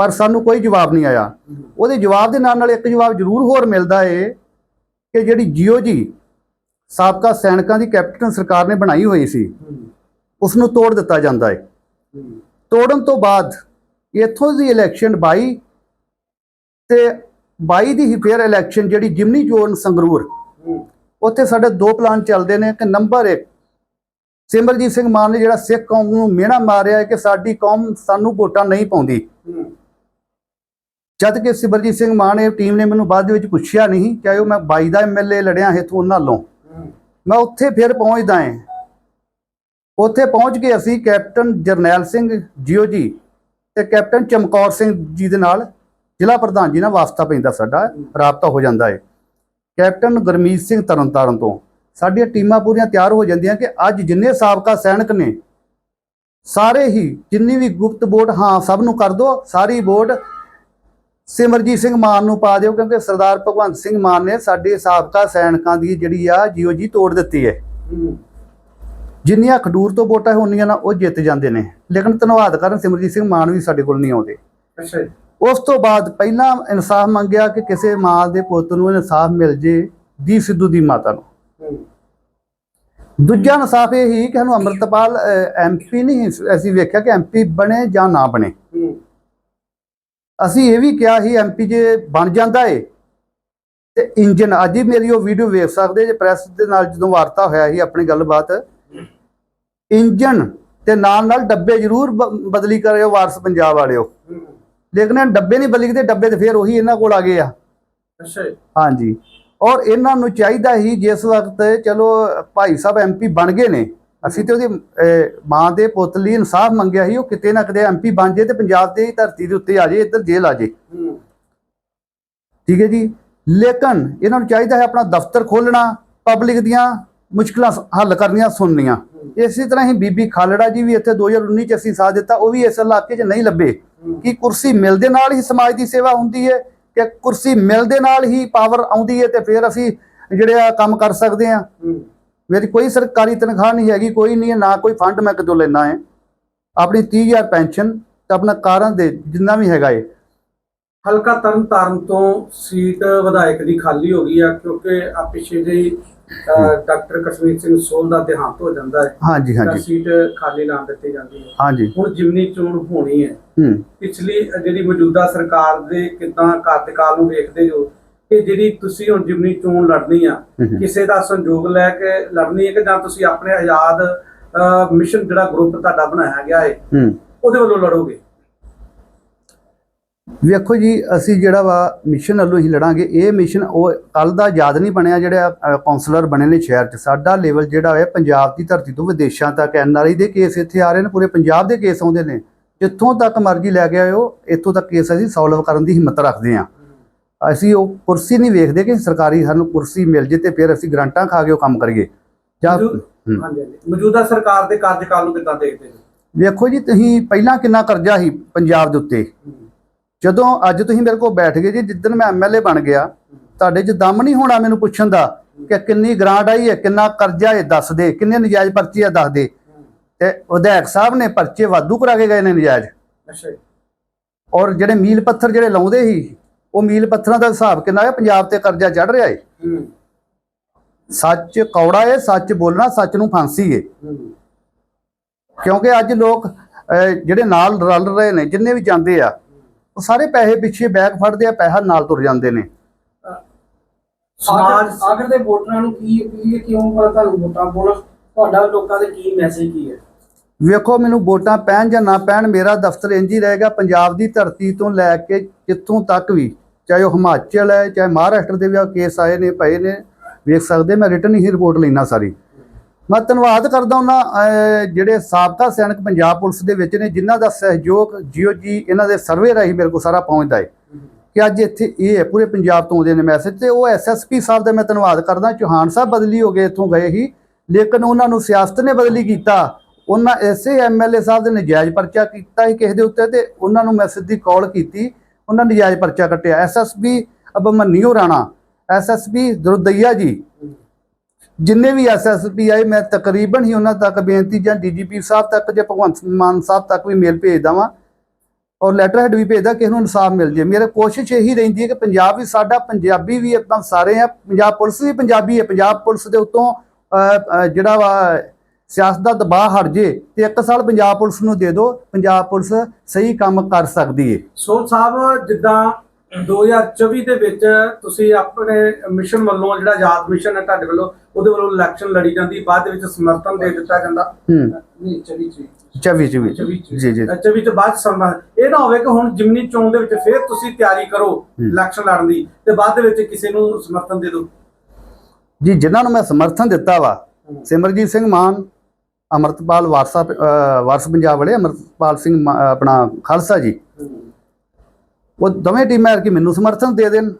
ਪਰ ਸਾਨੂੰ ਕੋਈ ਜਵਾਬ ਨਹੀਂ ਆਇਆ। ਉਹਦੇ ਜਵਾਬ ਦੇ ਨਾਲ ਨਾਲ ਇੱਕ ਜਵਾਬ ਜ਼ਰੂਰ ਹੋਰ ਮਿਲਦਾ ਏ ਕਿ ਜਿਹੜੀ ਜੀਓ ਜੀ, ਸਾਬਕਾ ਸੈਨਿਕਾਂ ਦੀ ਕੈਪਟਨ ਸਰਕਾਰ ਨੇ ਬਣਾਈ ਹੋਈ ਸੀ ਉਸ ਨੂੰ ਤੋੜ ਦਿੱਤਾ ਜਾਂਦਾ ਹੈ ਤੋੜਨ ਤੋਂ ਬਾਅਦ ਇੱਥੋਂ ਦੀ ਇਲੈਕਸ਼ਨ 22 ਤੇ 22 ਦੀ ਹੀ ਫੇਰ ਇਲੈਕਸ਼ਨ ਜਿਹੜੀ ਜਿਮਨੀ ਚੋਣ ਸੰਗਰੂਰ, ਉੱਥੇ ਸਾਡੇ ਦੋ ਪਲਾਨ ਚੱਲਦੇ ਨੇ। ਕਿ ਨੰਬਰ 1 ਸਿਮਰਜੀਤ ਸਿੰਘ ਮਾਨ ਨੇ ਜਿਹੜਾ ਸਿੱਖ ਕੌਮ ਨੂੰ ਮਿਹਣਾ ਮਾਰਿਆ ਕਿ ਸਾਡੀ ਕੌਮ ਸਾਨੂੰ ਵੋਟਾਂ ਨਹੀਂ ਪਾਉਂਦੀ। ਜਦ ਕਿ ਸਿਮਰਜੀਤ ਸਿੰਘ ਮਾਨ ਇਹ ਟੀਮ ਨੇ ਮੈਨੂੰ ਬਾਅਦ ਦੇ ਵਿੱਚ ਪੁੱਛਿਆ ਨਹੀਂ ਚਾਹੇ ਉਹ ਮੈਂ 22 ਦਾ ਐਮਐਲਏ ਲੜਿਆ ਹੈ ਤੋਂ ਉਹਨਾਂ ਨਾਲੋਂ। ਮੈਂ ਉੱਥੇ ਫਿਰ ਪਹੁੰਚਦਾ ਹਾਂ ਉੱਥੇ ਪਹੁੰਚ ਕੇ ਅਸੀਂ ਕੈਪਟਨ ਜਰਨੈਲ ਸਿੰਘ ਜੀਓ ਜੀ ਤੇ ਕੈਪਟਨ ਚਮਕੌਰ ਸਿੰਘ ਜੀ ਦੇ ਨਾਲ ਜ਼ਿਲ੍ਹਾ ਪ੍ਰਧਾਨ ਜੀ ਨਾਲ ਵਾਸਤਾ ਪੈਂਦਾ ਸਾਡਾ, ਰਾਬਤਾ ਹੋ ਜਾਂਦਾ ਹੈ ਕੈਪਟਨ ਗੁਰਮੀਤ ਸਿੰਘ ਤਰਨਤਾਰਨ ਤੋਂ। ਸਾਡੀਆਂ ਟੀਮਾਂ ਪੂਰੀਆਂ ਤਿਆਰ ਹੋ ਜਾਂਦੀਆਂ ਕਿ ਅੱਜ ਜਿੰਨੇ ਸਾਬਕਾ ਸੈਨਿਕ ਨੇ, ਸਾਰੇ ਹੀ ਜਿੰਨੀ ਵੀ ਗੁਪਤ ਵੋਟ, ਹਾਂ, ਸਭ ਨੂੰ ਕਰ ਦਿਓ ਸਾਰੀ ਵੋਟ ਸਿਮਰਜੀਤ ਸਿੰਘ ਮਾਨ ਨੂੰ ਪਾ ਦਿਓ ਕਿਉਂਕਿ ਸਰਦਾਰ ਭਗਵੰਤ ਸਿੰਘ ਮਾਨ ਨੇ ਸਾਡੇ ਸਾਬਕਾ ਸੈਨਿਕਾਂ ਦੀ ਜਿਹੜੀ ਆ ਜੀਓ ਜੀ ਤੋੜ ਦਿੱਤੀ ਹੈ। ਜਿੰਨੀਆਂ ਖਡੂਰ ਤੋਂ ਵੋਟਾਂ ਹੁੰਦੀਆਂ ਨਾ ਉਹ ਜਿੱਤ ਜਾਂਦੇ ਨੇ। ਲੇਕਿਨ ਧੰਨਵਾਦ ਕਰਨ ਸਿਮਰਜੀਤ ਸਿੰਘ ਮਾਨ ਵੀ ਸਾਡੇ ਕੋਲ ਨਹੀਂ ਆਉਂਦੇ। ਅੱਛਾ ਉਸ ਤੋਂ ਬਾਅਦ ਪਹਿਲਾਂ ਇਨਸਾਫ ਮੰਗਿਆ ਕਿ ਕਿਸੇ ਮਾਂ ਦੇ ਪੁੱਤ ਨੂੰ ਇਨਸਾਫ ਮਿਲ ਜੇ ਦੀਪ ਸਿੱਧੂ ਦੀ ਮਾਤਾ ਨੂੰ। ਦੂਜਾ ਇਨਸਾਫ ਇਹ ਹੀ ਕਿ ਸਾਨੂੰ ਅੰਮ੍ਰਿਤਪਾਲ ਐਮਪੀ ਨਹੀਂ ਅਸੀਂ ਵੇਖਿਆ ਕਿ ਐਮਪੀ ਬਣੇ ਜਾਂ ਨਾ ਬਣੇ। ਅਸੀਂ ਇਹ ਵੀ ਕਿਹਾ ਸੀ ਐਮਪੀ ਜੇ ਬਣ ਜਾਂਦਾ ਏ ਤੇ ਇੰਜਨ ਅੱਜ ਹੀ ਮੇਰੀ ਉਹ ਵੀਡੀਓ ਵੇਖ ਸਕਦੇ ਜੇ ਪ੍ਰੈਸ ਦੇ ਨਾਲ ਜਦੋਂ ਵਾਰਤਾ ਹੋਇਆ ਸੀ ਆਪਣੀ ਗੱਲਬਾਤ ਇੰਜਨ ਤੇ ਨਾਲ ਨਾਲ ਡੱਬੇ ਜ਼ਰੂਰ ਬਦਲੀ ਕਰਿਓ ਵਾਰਸ ਪੰਜਾਬ ਵਾਲਿਓ। ਲੇਕਿਨ ਡੱਬੇ ਨਹੀਂ ਬਦਲੀ ਤੇ ਡੱਬੇ ਤੇ ਫੇਰ ਉਹੀ ਇਹਨਾਂ ਕੋਲ ਆ ਗਏ ਆ। ਅੱਛਾ ਹਾਂਜੀ। ਔਰ ਇਹਨਾਂ ਨੂੰ ਚਾਹੀਦਾ ਹੀ ਜਿਸ ਵਕਤ ਚਲੋ ਭਾਈ ਸਾਹਿਬ ਐਮਪੀ ਬਣ ਗਏ ਨੇ ਅਸੀਂ ਤੇ ਉਹਦੀ ਮਾਂ ਦੇ ਪੁੱਤ ਲਈ ਇਨਸਾਫ ਮੰਗਿਆ ਸੀ ਉਹ ਕਿਤੇ ਨਾ ਕਿਤੇ ਐਮਪੀ ਬਣ ਜੇ ਤੇ ਪੰਜਾਬ ਦੀ ਧਰਤੀ ਦੇ ਉੱਤੇ ਆ ਜੇ ਇੱਧਰ ਜੇਲ੍ਹ ਆ ਜੇ। ਠੀਕ ਹੈ ਜੀ? ਲੇਕਿਨ ਇਹਨਾਂ ਨੂੰ ਚਾਹੀਦਾ ਹੈ ਆਪਣਾ ਦਫ਼ਤਰ ਖੋਲਣਾ ਪਬਲਿਕ ਦੀਆਂ ਮੁਸ਼ਕਲਾਂ ਹੱਲ ਕਰਨੀਆਂ ਸੁਣਨੀਆਂ। ਇਸੇ ਤਰ੍ਹਾਂ ਹੀ ਬੀਬੀ ਖਾਲੜਾ ਜੀ ਵੀ ਇੱਥੇ 2019 ਚ ਅਸੀਂ ਸਾਥ ਦਿੱਤਾ ਉਹ ਵੀ ਇਸ ਇਲਾਕੇ 'ਚ ਨਹੀਂ ਲੱਭੇ ਕਿ ਕੁਰਸੀ ਮਿਲਦੇ ਨਾਲ ਹੀ ਸਮਾਜ ਦੀ ਸੇਵਾ ਹੁੰਦੀ ਹੈ ਕਿ ਕੁਰਸੀ ਮਿਲਦੇ ਨਾਲ ਹੀ ਪਾਵਰ ਆਉਂਦੀ ਹੈ ਤੇ ਫਿਰ ਅਸੀਂ ਜਿਹੜੇ ਆ ਕੰਮ ਕਰ ਸਕਦੇ ਆ ਮੇਰੀ ਕੋਈ ਸਰਕਾਰੀ ਤਨਖਾਹ ਨਹੀਂ ਹੈਗੀ ਕੋਈ ਨਹੀਂ ਹੈ ਨਾ ਕੋਈ ਫੰਡ ਮੈਂ ਕਿਤੋਂ ਲੈਣਾ ਹੈ। ਆਪਣੀ 30000 ਪੈਨਸ਼ਨ ਤੇ ਆਪਣਾ ਕਾਰਾਂ ਦੇ ਜਿੰਨਾ ਵੀ ਹੈਗਾ ਏ ਹਲਕਾ ਤਰਨ ਤਾਰਨ ਤੋਂ ਸੀਟ ਵਿਧਾਇਕ ਦੀ ਖਾਲੀ ਹੋ ਗਈ ਆ ਕਿਉਂਕਿ ਆ ਪਿਛੇ ਅ, ਡਾਕਟਰ ਕਸ਼ਮੀਰ ਸਿੰਘ ਸੋਲ ਦਾ ਦੇਹਾਂਤ ਹੋ ਜਾਂਦਾ ਹੈ। ਹਾਂਜੀ ਹਾਂਜੀ। ਸੀਟ ਖਾਲੀ ਲਾ ਦਿੱਤੀ ਜਾਂਦੀ ਹੈ। ਹਾਂਜੀ। ਹੁਣ ਜਿਮਨੀ ਚੋਣ ਹੋਣੀ ਹੈ। ਹੂੰ। ਪਿਛਲੀ ਜਿਹੜੀ ਮੌਜੂਦਾ ਸਰਕਾਰ ਦੇ ਕਿਦਾਂ ਕਾਰਜਕਾਲ ਨੂੰ ਵੇਖਦੇ ਹੋ ਕਿ ਜਿਹੜੀ ਤੁਸੀਂ ਹੁਣ ਜਿਮਨੀ ਚੋਣ ਲੜਨੀ ਆ ਹੂੰ, ਹੂੰ। ਕਿਸੇ ਦਾ ਸੰਯੋਗ ਲੈ ਕੇ ਲੜਨੀ ਹੈ ਕਿ ਜਾਂ ਤੁਸੀਂ ਆਪਣੇ ਆਜ਼ਾਦ ਮਿਸ਼ਨ ਜਿਹੜਾ ਗਰੁੱਪ ਤੁਹਾਡਾ ਬਣਾਇਆ ਗਿਆ ਹੈ ਹੂੰ। ਉਹਦੇ ਵੱਲੋਂ ਲੜੋਗੇ? ਵੇਖੋ ਜੀ ਅਸੀਂ ਜਿਹੜਾ ਵਾ ਮਿਸ਼ਨ ਵੱਲੋਂ ਹੀ ਲੜਾਂਗੇ ਇਹ ਮਿਸ਼ਨ ਉਹ ਕੱਲ ਦਾ ਯਾਦ ਨਹੀਂ ਬਣਿਆ ਜਿਹੜਾ ਕਾਉਂਸਲਰ ਬਣੇ ਨੇ ਸ਼ਹਿਰ 'ਚ। ਸਾਡਾ ਲੈਵਲ ਜਿਹੜਾ ਹੈ ਪੰਜਾਬ ਦੀ ਧਰਤੀ ਤੋਂ ਵਿਦੇਸ਼ਾਂ ਤੱਕ ਐਨਆਰਆਈ ਦੇ ਕੇਸ ਇੱਥੇ ਆ ਰਹੇ ਨੇ ਪੂਰੇ ਪੰਜਾਬ ਦੇ ਕੇਸ ਆਉਂਦੇ ਨੇ। ਜਿੱਥੋਂ ਤੱਕ ਮਰਜ਼ੀ ਲੈ ਕੇ ਆਇਓ ਇੱਥੋਂ ਤੱਕ ਕੇਸ ਅਸੀਂ ਸੋਲਵ ਕਰਨ ਦੀ ਹਿੰਮਤ ਰੱਖਦੇ ਹਾਂ। ਅਸੀਂ ਉਹ ਕੁਰਸੀ ਨਹੀਂ ਵੇਖਦੇ ਕਿ ਸਰਕਾਰੀ ਸਾਨੂੰ ਕੁਰਸੀ ਮਿਲ ਜੇ ਤੇ ਫਿਰ ਅਸੀਂ ਗਰੰਟਾਂ ਖਾ ਕੇ ਉਹ ਕੰਮ ਕਰੀਏ। ਜਾਂ। ਹਾਂਜੀ ਮੌਜੂਦਾ ਸਰਕਾਰ ਦੇ ਕਾਰਜਕਾਲ ਨੂੰ ਕਿੱਦਾਂ ਦੇਖਦੇ ਹੋ? ਵੇਖੋ ਜੀ ਤੁਸੀਂ ਪਹਿਲਾਂ ਕਿੰਨਾ ਕਰਜ਼ਾ ਸੀ ਪੰਜਾਬ ਦੇ ਉੱਤੇ। ਜਦੋਂ ਅੱਜ ਤੁਸੀਂ ਮੇਰੇ ਕੋਲ ਬੈਠ ਗਏ ਜੀ ਜਿੱਦਣ ਮੈਂ ਐਮਐਲਏ ਬਣ ਗਿਆ ਤੁਹਾਡੇ 'ਚ ਦਮ ਨਹੀਂ ਹੋਣਾ ਮੈਨੂੰ ਪੁੱਛਣ ਦਾ ਕਿ ਕਿੰਨੀ ਗ੍ਰਾਂਟ ਆਈ ਹੈ ਕਿੰਨਾ ਕਰਜ਼ਾ ਹੈ ਦੱਸ ਦੇ ਕਿੰਨੇ ਨਜਾਇਜ਼ ਪਰਚੇ ਆ ਦੱਸ ਦੇ ਤੇ ਵਿਧਾਇਕ ਸਾਹਿਬ ਨੇ ਪਰਚੇ ਵਾਧੂ ਕਰਾ ਕੇ ਗਏ ਨੇ ਨਜਾਇਜ਼। ਅੱਛਾ ਔਰ ਜਿਹੜੇ ਮੀਲ ਪੱਥਰ ਜਿਹੜੇ ਲਾਉਂਦੇ ਸੀ ਉਹ ਮੀਲ ਪੱਥਰਾਂ ਦਾ ਹਿਸਾਬ ਕਿੰਨਾ ਹੈ? ਪੰਜਾਬ ਤੇ ਕਰਜ਼ਾ ਚੜ ਰਿਹਾ ਹੈ ਹੂੰ। ਸੱਚ ਕੌੜਾ ਹੈ ਸੱਚ ਬੋਲਣਾ ਸੱਚ ਨੂੰ ਫਾਂਸੀ ਹੈ ਹੂੰ। ਕਿਉਂਕਿ ਅੱਜ ਲੋਕ ਜਿਹੜੇ ਨਾਲ ਰਲ ਰਹੇ ਨੇ ਜਿੰਨੇ ਵੀ ਜਾਂਦੇ ਆ ਉਹ ਸਾਰੇ ਪੈਸੇ ਪਿੱਛੇ ਬੈਗ ਫੜਦੇ ਆ ਪੈਸਾ ਨਾਲ ਤੁਰ ਜਾਂਦੇ ਨੇ। ਸਮਾਜ ਆਖਰ ਦੇ ਵੋਟਰਾਂ ਨੂੰ ਕੀ ਅਪੀਲ ਹੈ ਕਿਉਂ ਪਰ ਤੁਹਾਨੂੰ ਵੋਟਾਂ ਪਾਉਣਾ? ਤੁਹਾਡਾ ਲੋਕਾਂ ਦੇ ਕੀ ਮੈਸੇਜ ਕੀ ਹੈ ਵੇਖੋ, ਮੈਨੂੰ ਵੋਟਾਂ ਪੈਣ ਜਾਂ ਨਾ ਪੈਣ, ਮੇਰਾ ਦਫ਼ਤਰ ਇੰਜ ਹੀ ਰਹੇਗਾ ਪੰਜਾਬ ਦੀ ਧਰਤੀ ਤੋਂ ਲੈ ਕੇ ਜਿੱਥੋਂ ਤੱਕ ਵੀ, ਚਾਹੇ ਉਹ ਹਿਮਾਚਲ ਹੈ, ਚਾਹੇ ਮਹਾਰਾਸ਼ਟਰ ਦੇ ਵੀ ਆ ਕੇਸ ਆਏ ਨੇ, ਪਏ ਨੇ, ਵੇਖ ਸਕਦੇ, ਮੈਂ ਰਿਟਰਨ ਹੀ ਰਿਪੋਰਟ ਲੈਣਾ ਸਾਰੀ। ਮੈਂ ਧੰਨਵਾਦ ਕਰਦਾ ਉਹਨਾਂ ਜਿਹੜੇ ਸਾਬਕਾ ਸੈਨਿਕ ਪੰਜਾਬ ਪੁਲਿਸ ਦੇ ਵਿੱਚ ਨੇ, ਜਿਨ੍ਹਾਂ ਦਾ ਸਹਿਯੋਗ ਜੀਓ ਜੀ ਇਹਨਾਂ ਦੇ ਸਰਵੇ ਰਾਹੀਂ ਮੇਰੇ ਕੋਲ ਸਾਰਾ ਪਹੁੰਚਦਾ ਹੈ। ਕਿ ਅੱਜ ਇੱਥੇ ਇਹ ਹੈ, ਪੂਰੇ ਪੰਜਾਬ ਤੋਂ ਆਉਂਦੇ ਨੇ ਮੈਸੇਜ ਤੇ, ਉਹ ਐਸਐਸਪੀ ਸਾਹਿਬ ਦਾ ਮੈਂ ਧੰਨਵਾਦ ਕਰਦਾ, ਚੌਹਾਨ ਸਾਹਿਬ ਬਦਲੀ ਹੋ ਗਏ, ਇੱਥੋਂ ਗਏ ਹੀ, ਲੇਕਿਨ ਉਹਨਾਂ ਨੂੰ ਸਿਆਸਤ ਨੇ ਬਦਲੀ ਕੀਤਾ। ਉਹਨਾਂ ਐਸੇ ਐਮਐਲਏ ਸਾਹਿਬ ਦੇ ਨਜਾਇਜ਼ ਪਰਚਾ ਕੀਤਾ ਸੀ ਕਿਸੇ ਦੇ ਉੱਤੇ ਤੇ ਉਹਨਾਂ ਨੂੰ ਮੈਂ ਸਿੱਧੀ ਕਾਲ ਕੀਤੀ। ਉਹਨਾਂ ਨੇ ਨਜਾਇਜ਼ ਪਰਚਾ ਕੱਟਿਆ। ਐਸਐਸਪੀ ਅਬਮਨਿਓ ਰਾਣਾ ਐਸਐਸਪੀ ਦੁਰਦਈਆ ਜੀ, ਜਿੰਨੇ ਵੀ ਐਸਐਸਪੀ ਆਏ, ਮੈਂ ਤਕਰੀਬਨ ਹੀ ਉਹਨਾਂ ਤੱਕ ਬੇਨਤੀ ਜਾਂ ਡੀਜੀਪੀ ਸਾਹਿਬ ਤੱਕ ਜਾਂ ਭਗਵੰਤ ਮਾਨ ਸਾਹਿਬ ਤੱਕ ਵੀ ਮੇਲ ਭੇਜਦਾ ਵਾਂ ਔਰ ਲੈਟਰ ਹੈਡ ਵੀ ਭੇਜਦਾ ਕਿ ਇਹਨੂੰ ਇਨਸਾਫ ਮਿਲ ਜੇ। ਮੇਰੇ ਕੋਸ਼ਿਸ਼ ਇਹੀ ਰਹਿੰਦੀ ਹੈ ਕਿ ਪੰਜਾਬ ਵੀ ਸਾਡਾ, ਪੰਜਾਬੀ ਵੀ ਆਪਾਂ ਸਾਰੇ ਆ। ਪੰਜਾਬ ਪੁਲਿਸ ਵੀ ਪੰਜਾਬੀ ਹੈ। ਪੰਜਾਬ ਪੁਲਿਸ ਦੇ ਉੱਤੋਂ ਜਿਹੜਾ ਵਾ ਸਿਆਸਤ ਦਾ ਦਬਾਅ ਹਟ ਜੇ ਤੇ ਇੱਕ ਸਾਲ ਪੰਜਾਬ ਪੁਲਿਸ ਨੂੰ ਦੇ ਦਿਓ ਪੰਜਾਬ ਪੁਲਿਸ ਸਹੀ ਕੰਮ ਕਰ ਸਕਦੀ ਹੈ ਸੋਲ ਸਾਹਿਬ ਜਿੱਦਾਂ 2024 ਦੇ ਵਿੱਚ ਤੁਸੀਂ ਆਪਣੇ ਮਿਸ਼ਨ ਵੱਲੋਂ ਜਿਹੜਾ ਆਜ਼ਾਦ ਮਿਸ਼ਨ ਹੈ ਤੁਹਾਡੇ ਵੱਲੋਂ ਉਹਦੇ ਵੱਲੋਂ ਇਲੈਕਸ਼ਨ ਲੜੀ ਜਾਂਦੀ ਬਾਅਦ ਵਿੱਚ ਸਮਰਥਨ ਦੇ ਦਿੱਤਾ ਜਾਂਦਾ। ਨਹੀਂ ਚਲੀ ਚਲੀ ਚਵੀ ਚਵੀ ਚੌਵੀ ਚ। ਜੀ ਜੀ। 24 ਤੋਂ ਬਾਅਦ ਸਮਰਥਨ। ਇਹ ਨਾ ਹੋਵੇ ਕਿ ਹੁਣ ਜਿਮਨੀ ਚੋਣ ਦੇ ਵਿੱਚ ਫਿਰ ਤੁਸੀਂ ਤਿਆਰੀ ਕਰੋ ਇਲੈਕਸ਼ਨ ਲੜਨ ਦੀ ਤੇ ਬਾਅਦ ਦੇ ਵਿੱਚ ਕਿਸੇ ਨੂੰ ਸਮਰਥਨ ਦੇ ਦਿਓ। ਜੀ ਜਿਨ੍ਹਾਂ ਨੂੰ ਮੈਂ ਸਮਰਥਨ ਦਿੱਤਾ ਵਾ ਸਿਮਰਜੀਤ ਸਿੰਘ ਮਾਨ ਅਮਰਤਪਾਲ ਵਾਰਸਾ ਅਹ ਵਾਰਸ ਪੰਜਾਬ ਵਾਲੇ ਅਮਰਤਪਾਲ ਸਿੰਘ ਮਾ- ਆਪਣਾ ਖਾਲਸਾ ਜੀ। ਉਹ ਦੋਵੇਂ ਟੀਮਾਂ ਕਿ ਮੈਨੂੰ ਸਮਰਥਨ ਦੇ ਦੇਣ।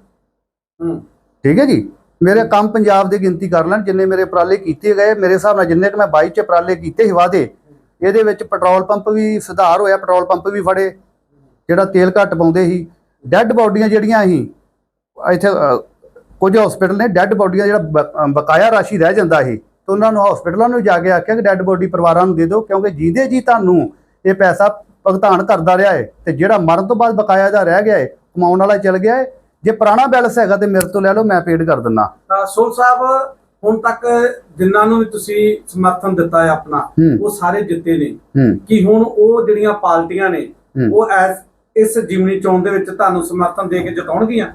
ਹੂੰ। ਠੀਕ ਹੈ ਜੀ? ਮੇਰੇ ਕੰਮ ਪੰਜਾਬ ਦੀ ਗਿਣਤੀ ਕਰ ਲੈਣ ਜਿੰਨੇ ਮੇਰੇ ਉਪਰਾਲੇ ਕੀਤੇ ਗਏ ਮੇਰੇ ਹਿਸਾਬ ਨਾਲ ਜਿੰਨੇ ਕਿ ਮੈਂ 22 ਚ ਉਪਰਾਲੇ ਕੀਤੇ ਸੀ ਵਾਅਦੇ ਇਹਦੇ ਵਿੱਚ ਪੈਟਰੋਲ ਪੰਪ ਵੀ ਸੁਧਾਰ ਹੋਇਆ ਪੈਟਰੋਲ ਪੰਪ ਵੀ ਫੜੇ ਜਿਹੜਾ ਤੇਲ ਘੱਟ ਪਾਉਂਦੇ ਸੀ। ਡੈੱਡ ਬਾਡੀਆਂ ਜਿਹੜੀਆਂ ਸੀ ਇੱਥੇ ਕੁਝ ਹਸਪੀਟਲ ਨੇ ਡੈੱਡ ਬਾਡੀਆਂ ਜਿਹੜਾ ਬ- ਬਕਾਇਆ ਰਾਸ਼ੀ ਰਹਿ ਜਾਂਦਾ ਸੀ। ਤੇ ਉਹਨਾਂ ਨੂੰ ਹਸਪੀਟਲਾਂ ਨੂੰ ਜਾ ਕੇ ਆਖਿਆ ਕਿ ਡੈੱਡ ਬਾਡੀ ਪਰਿਵਾਰਾਂ ਨੂੰ ਦੇ ਦਿਓ ਕਿਉਂਕਿ ਜਿਹਦੇ ਜੀ ਤੁਹਾਨੂੰ ਇਹ ਪੈਸਾ ਭੁਗਤਾਨ ਕਰਦਾ ਰਿਹਾ ਹੈ ਤੇ ਜਿਹੜਾ ਮਰਨ ਤੋਂ ਬਾਅਦ ਬਕਾਇਆ ਦਾ ਰਹਿ ਗਿਆ ਹੈ ਕਮਾਉਣ ਵਾਲਾ ਚਲ ਗਿਆ ਹੈ ਜੇ ਪੁਰਾਣਾ ਬੈਲੈਂਸ ਹੈਗਾ ਤੇ ਮੇਰੇ ਤੋਂ ਲੈ ਲਓ ਮੈਂ ਪੇਡ ਕਰ ਦਿੰਦਾ। ਤਾਂ ਸੋਲ ਸਾਹਿਬ ਹੁਣ ਤੱਕ ਜਿਨ੍ਹਾਂ ਨੂੰ ਵੀ ਤੁਸੀਂ ਸਮਰਥਨ ਦਿੱਤਾ ਹੈ ਆਪਣਾ ਉਹ ਸਾਰੇ ਜਿੱਤੇ ਨੇ। ਕਿ ਹੁਣ ਉਹ ਜਿਹੜੀਆਂ ਪਾਰਟੀਆਂ ਨੇ। ਉਹ ਇਸ ਜਿਮਨੀ ਚੋਣ ਦੇ ਵਿੱਚ ਤੁਹਾਨੂੰ ਸਮਰਥਨ ਦੇ ਕੇ ਜਿਤਾਉਣਗੀਆਂ?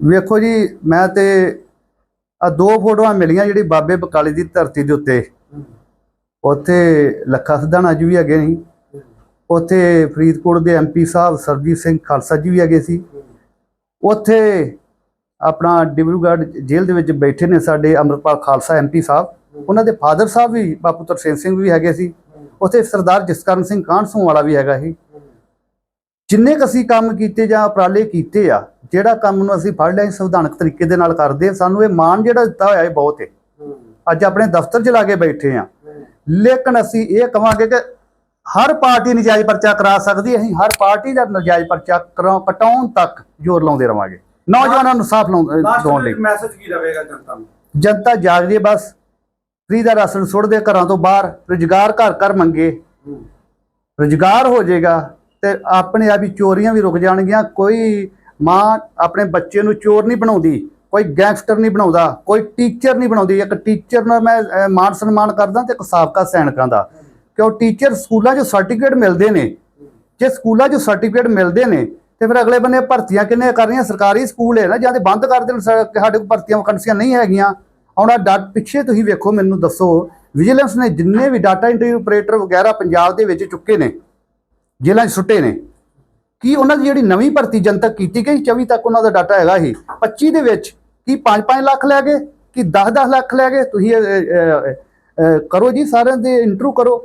ਵੇਖੋ ਜੀ ਮੈਂ ਤੇ ਆ ਦੋ ਫੋਟੋਆਂ ਮਿਲੀਆਂ ਜਿਹੜੀ ਬਾਬੇ ਬਕਾਲੀ ਦੀ ਧਰਤੀ ਦੇ ਉੱਤੇ। ਉੱਥੇ ਲੱਖਾ ਸਿਧਾਣਾ ਜੀ ਵੀ ਹੈਗੇ ਨਹੀਂ ਉੱਥੇ ਫਰੀਦਕੋਟ ਦੇ ਐਮਪੀ ਸਾਹਿਬ ਸਰਜੀਤ ਸਿੰਘ ਖਾਲਸਾ ਜੀ ਵੀ ਹੈਗੇ ਸੀ। ਉੱਥੇ ਆਪਣਾ ਡਿਬਰੂਗੜ੍ਹ ਜੇਲ੍ਹ ਦੇ ਵਿੱਚ ਬੈਠੇ ਨੇ ਸਾਡੇ ਅੰਮ੍ਰਿਤਪਾਲ ਖਾਲਸਾ ਐਮਪੀ ਸਾਹਿਬ। ਉਹਨਾਂ ਦੇ ਫਾਦਰ ਸਾਹਿਬ ਵੀ ਬਾਪੂ ਤਰਸੇਮ ਸਿੰਘ ਵੀ ਹੈਗੇ ਸੀ। ਉੱਥੇ ਸਰਦਾਰ ਜਸਕਰਨ ਸਿੰਘ ਕਾਂਸੂ ਵਾਲਾ ਵੀ ਹੈਗਾ ਸੀ। ਜਿੰਨੇ ਕੁ ਅਸੀਂ ਕੰਮ ਕੀਤੇ ਜਾਂ ਉਪਰਾਲੇ ਕੀਤੇ ਆ ਜਿਹੜਾ ਕੰਮ ਨੂੰ ਅਸੀਂ ਫੜ ਲਿਆ ਸੰਵਿਧਾਨਕ ਤਰੀਕੇ ਦੇ ਨਾਲ ਕਰਦੇ ਹਾਂ। ਸਾਨੂੰ ਇਹ ਮਾਣ ਜਿਹੜਾ ਦਿੱਤਾ ਹੋਇਆ ਇਹ ਬਹੁਤ ਹੈ। ਅੱਜ ਆਪਣੇ ਦਫ਼ਤਰ 'ਚ ਲਾ ਕੇ ਬੈਠੇ ਆ। ਲੇਕਿਨ ਅਸੀਂ ਇਹ ਕਵਾਂਗੇ ਕਿ ਹਰ ਪਾਰਟੀ ਨਜਾਇਜ਼ ਪਰਚਾ ਕਰਾ ਸਕਦੀ ਹੈ ਅਸੀਂ ਹਰ ਪਾਰਟੀ ਦਾ ਨਜਾਇਜ਼ ਪਰਚਾ ਕਟਾਉਣ ਤੱਕ ਜ਼ੋਰ ਲਾਉਂਦੇ ਰਵਾਂਗੇ। ਨੌਜਵਾਨਾਂ ਨੂੰ ਸਾਫ਼ ਲਾਉਣ ਲਈ। ਮੈਸੇਜ ਕੀ ਰਹੇਗਾ ਜਨਤਾ ਨੂੰ? ਜਨਤਾ ਜਾਗ ਜੇ ਬਸ ਫਰੀ ਦਾ ਰਾਸ਼ਨ ਸੁੱਟਦੇ ਘਰਾਂ ਤੋਂ ਬਾਹਰ ਰੁਜ਼ਗਾਰ ਘਰ ਘਰ ਮੰਗੇ ਰੁਜ਼ਗਾਰ ਹੋ ਜਾਏਗਾ ਤੇ ਆਪਣੇ ਆਪ ਹੀ ਚੋਰੀਆਂ ਵੀ ਰੁਕ ਜਾਣਗੀਆਂ। ਕੋਈ ਮਾਂ ਆਪਣੇ ਬੱਚੇ ਨੂੰ ਚੋਰ ਨਹੀਂ ਬਣਾਉਂਦੀ ਕੋਈ ਗੈਂਗਸਟਰ ਨਹੀਂ ਬਣਾਉਂਦਾ ਕੋਈ ਟੀਚਰ ਨਹੀਂ ਬਣਾਉਂਦੀ। ਇੱਕ ਟੀਚਰ ਨਾਲ ਮੈਂ ਅਹ, ਮਾਣ ਸਨਮਾਨ ਕਰਦਾ ਤੇ ਇੱਕ ਸਾਬਕਾ ਸੈਨਿਕਾਂ ਦਾ। ਕਿਉਂ ਟੀਚਰ ਸਕੂਲਾਂ 'ਚ ਸਰਟੀਫਿਕੇਟ ਮਿਲਦੇ ਨੇ? ਜੇ ਸਕੂਲਾਂ 'ਚ ਸਰਟੀਫਿਕੇਟ ਮਿਲਦੇ ਨੇ ਤੇ ਫਿਰ ਅਗਲੇ ਬੰਨੇ ਭਰਤੀਆਂ ਕਿੰਨੇ ਕਰ ਰਹੀਆਂ? ਸਰਕਾਰੀ ਸਕੂਲ ਹੈ ਨਾ ਜਾਂ ਤੇ ਬੰਦ ਕਰ ਦੇਣ ਸਾ- ਸਾਡੇ ਕੋਲ ਭਰਤੀਆਂ ਵੈਕੈਂਸੀਆਂ ਨਹੀਂ ਹੈਗੀਆਂ। ਹੁਣ ਆਹ ਡਾਟ ਪਿੱਛੇ ਤੁਸੀਂ ਵੇਖੋ ਮੈਨੂੰ ਦੱਸੋ ਵਿਜੀਲੈਂਸ ਨੇ ਜਿੰਨੇ ਵੀ ਡਾਟਾ ਇੰਟਰੀ ਆਪਰੇਟਰ ਵਗੈਰਾ ਪੰਜਾਬ ਦੇ ਵਿੱਚ ਚੁੱਕੇ ਨੇ ਜੇਲ੍ਹਾਂ 'ਚ ਸੁੱਟੇ ਨੇ। ਕੀ ਉਹਨਾਂ ਦੀ ਜਿਹੜੀ ਨਵੀਂ ਭਰਤੀ ਜਨਤਕ ਕੀਤੀ ਗਈ 24 ਤੱਕ ਉਹਨਾਂ ਦਾ ਡਾਟਾ ਹੈਗਾ ਹੀ 25 ਦੇ ਵਿੱਚ ਕੀ 5-5 ਲੱਖ ਲੈ ਗਏ ਕੀ 10-10 ਲੱਖ ਲੈ ਗਏ? ਤੁਸੀਂ ਕਰੋ ਜੀ ਸਾਰਿਆਂ ਦੇ ਇੰਟਰਵਿਊ ਕਰੋ।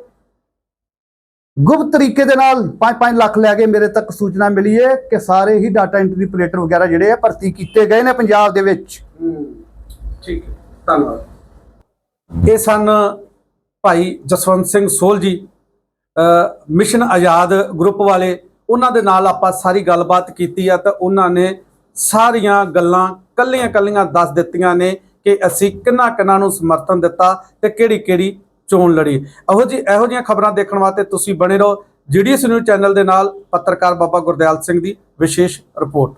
ਗੁਪਤ ਤਰੀਕੇ ਦੇ ਨਾਲ 5-5 ਲੱਖ ਲੈ ਕੇ ਮੇਰੇ ਤੱਕ ਸੂਚਨਾ ਮਿਲੀ ਹੈ ਕਿ ਸਾਰੇ ਹੀ ਡਾਟਾ ਐਂਟਰੀ ਆਪਰੇਟਰ ਵਗੈਰਾ ਜਿਹੜੇ ਆ ਭਰਤੀ ਕੀਤੇ ਗਏ ਨੇ ਪੰਜਾਬ ਦੇ ਵਿੱਚ। ਹੂੰ ਠੀਕ ਹੈ ਧੰਨਵਾਦ। ਇਹ ਸਨ ਭਾਈ ਜਸਵੰਤ ਸਿੰਘ ਸੋਲ ਜੀ। ਮਿਸ਼ਨ ਆਜ਼ਾਦ ਗਰੁੱਪ ਵਾਲੇ, ਉਹਨਾਂ ਦੇ ਨਾਲ ਆਪਾਂ ਸਾਰੀ ਗੱਲਬਾਤ ਕੀਤੀ ਆ ਤਾਂ ਉਹਨਾਂ ਨੇ ਸਾਰੀਆਂ ਗੱਲਾਂ ਕੱਲੀਆਂ ਕੱਲੀਆਂ ਦੱਸ ਦਿੱਤੀਆਂ ਨੇ ਕਿ ਅਸੀਂ ਕਿੰਨਾ ਕਿੰਨਾ ਨੂੰ ਸਮਰਥਨ ਦਿੱਤਾ ਤੇ ਕਿਹੜੀ ਕਿਹੜੀ ਚੋਣ ਲੜੀ। ਇਹੋ ਜੀ ਇਹੋ ਜਿਹੀਆਂ ਖਬਰਾਂ ਦੇਖਣ ਵਾਸਤੇ ਤੁਸੀਂ ਬਣੇ ਰਹੋ ਜੀਡੀਐਸ ਨਿਊਜ਼ ਚੈਨਲ ਦੇ ਨਾਲ ਪੱਤਰਕਾਰ ਬਾਬਾ ਗੁਰਦਿਆਲ ਸਿੰਘ ਦੀ ਵਿਸ਼ੇਸ਼ ਰਿਪੋਰਟ।